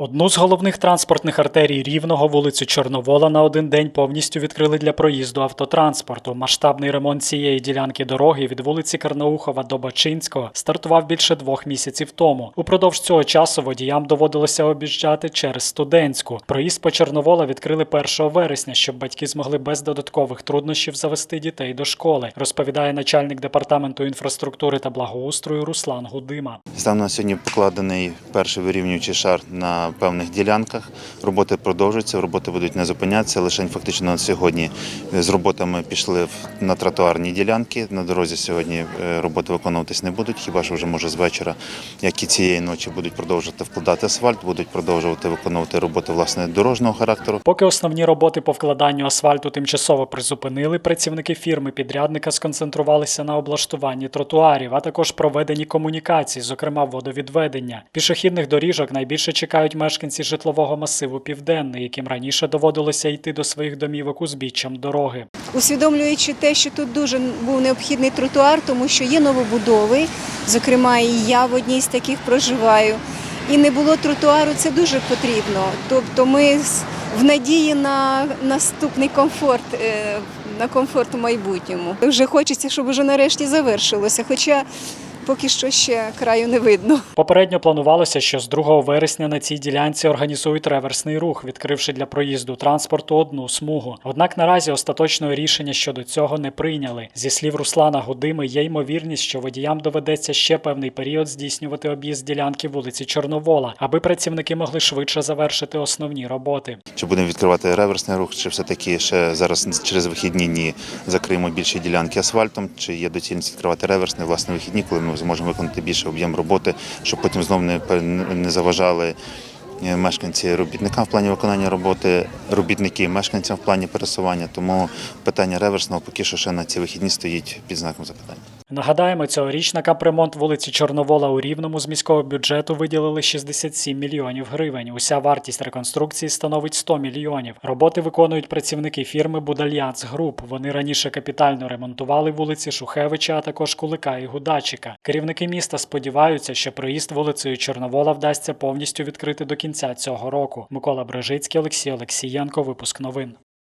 Одну з головних транспортних артерій Рівного, вулицю Чорновола, на один день повністю відкрили для проїзду автотранспорту. Масштабний ремонт цієї ділянки дороги від вулиці Карнаухова до Бачинського стартував більше двох місяців тому. Упродовж цього часу водіям доводилося об'їжджати через студентську. Проїзд по Чорновола відкрили 1 вересня, щоб батьки змогли без додаткових труднощів завести дітей до школи, розповідає начальник департаменту інфраструктури та благоустрою Руслан Гудима. Станом на сьогодні покладений перший вирівнюючий шар на певних ділянках. Роботи продовжуються, роботи будуть не зупинятися. Лише фактично сьогодні з роботами пішли на тротуарні ділянки. На дорозі сьогодні е, роботи виконуватись не будуть. Хіба що вже може з вечора, як і цієї ночі, будуть продовжувати вкладати асфальт, будуть продовжувати виконувати роботи власне дорожнього характеру. Поки основні роботи по вкладанню асфальту тимчасово призупинили, працівники фірми підрядника сконцентрувалися на облаштуванні тротуарів, а також проведенні комунікацій, зокрема водовідведення. Пішохідних доріжок найбільше чекають мешканці житлового масиву Південний, яким раніше доводилося йти до своїх домівок узбіччям дороги. усвідомлюючи те, що тут дуже був необхідний тротуар, тому що є новобудови, зокрема, і я в одній з таких проживаю. І не було тротуару, це дуже потрібно. Тобто ми в надії на наступний комфорт, е, на комфорт у майбутньому. Вже хочеться, щоб уже нарешті завершилося, хоча поки що ще краю не видно. Попередньо планувалося, що з 2 вересня на цій ділянці організують реверсний рух, відкривши для проїзду транспорту одну смугу. Однак наразі остаточного рішення щодо цього не прийняли. Зі слів Руслана Гудими, є ймовірність, що водіям доведеться ще певний період здійснювати об'їзд ділянки вулиці Чорновола, аби працівники могли швидше завершити основні роботи. Чи будемо відкривати реверсний рух, чи все-таки ще зараз через вихідні дні закриємо більші ділянки асфальтом, чи є доцільність відкривати реверсний власне вихідні, коли ми зможемо виконати більше об'єм роботи, щоб потім знову не, не заважали е, мешканці робітникам в плані виконання роботи, робітники мешканцям в плані пересування. Тому питання реверсного поки що ще на ці вихідні стоїть під знаком запитання. Нагадаємо, цьогоріч на капремонт вулиці Чорновола у Рівному з міського бюджету виділили 67 мільйонів гривень. Уся вартість реконструкції становить 100 мільйонів. Роботи виконують працівники фірми Будальянс Груп. Вони раніше капітально ремонтували вулиці Шухевича, а також Кулика і Гудачика. Керівники міста сподіваються, що проїзд вулицею Чорновола вдасться повністю відкрити до кінця цього року. Микола Брежицький, Олексій Олексієнко. Випуск новин.